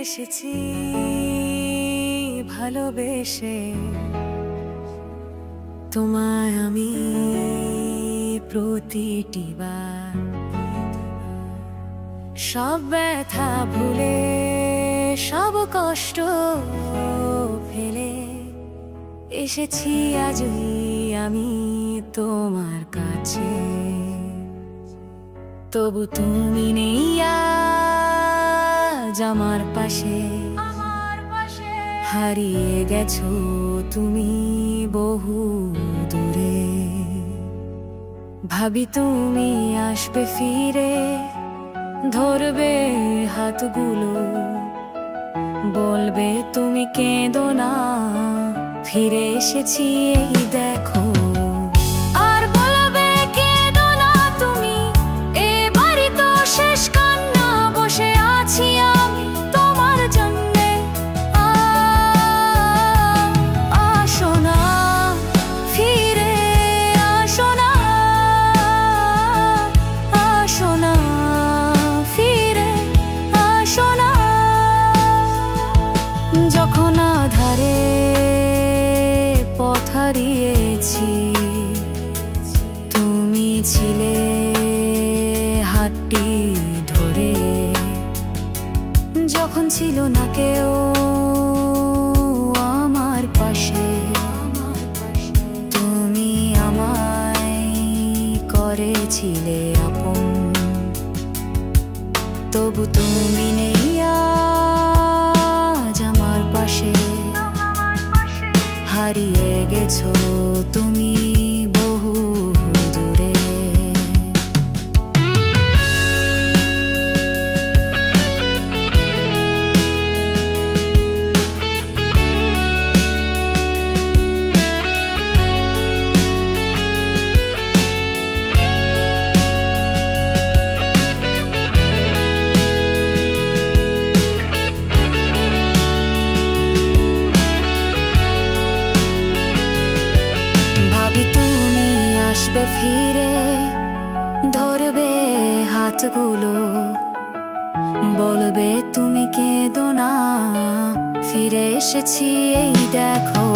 এসেছি ভালোবেসে। তোমায় আমি প্রতিটি বার সব ব্যথা ভুলে, সব কষ্ট ফেলে এসেছি আজই আমি তোমার কাছে। তবু তুমি নেই আজ আমার পাশে। হারিয়ে গেছো তুমি বহু দূরে। ভাবি তুমি আসবে ফিরে ধরবে হাতগুলো। বলবে তুমি কেঁদো না ফিরে এসেছি এই দেখো হাতটি ধরে, যখন ছিল না কেউ আমার পাশে, তুমি আমায় করেছিলে আপন। তবু তুমি নেই আজ আমার পাশে, হারিয়ে গেছো তুমি। আসবে ফিরে ধরবে হাতগুলো। বলবে তুমি কেঁদো না ফিরে এসেছি এই দেখো।